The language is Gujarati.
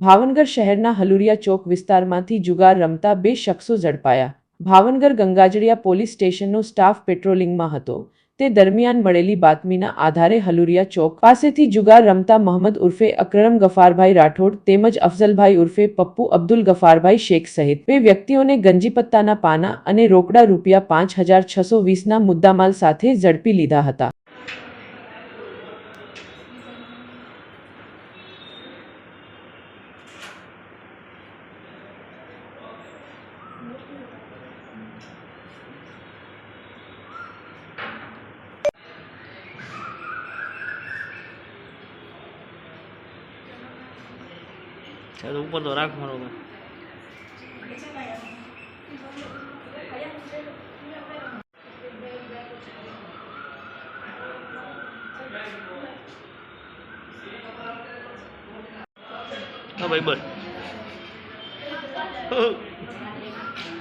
ભાવનગર શહેરના હલુરિયા ચોક વિસ્તારમાંથી જુગાર રમતા બે શખ્સો ઝડપાયા. ભાવનગર ગંગાજળિયા પોલીસ સ્ટેશનનો સ્ટાફ પેટ્રોલિંગમાં હતો. તે દરમિયાન મળેલી બાતમીના આધારે હલુરિયા ચોક પાસેથી જુગાર રમતા મોહમ્મદ ઉર્ફે અકરમ ગફારભાઈ રાઠોડ તેમજ અફઝલભાઈ ઉર્ફે પપ્પુ અબ્દુલ ગફારભાઈ શેખ સહિત બે વ્યક્તિઓને ગંજીપત્તાના પાના અને રોકડા રૂપિયા પાંચ હજાર છસો વીસના મુદ્દામાલ સાથે ઝડપી લીધા હતા. ચાલો ઉપર તો રાખ મારો હા ભાઈ બસ.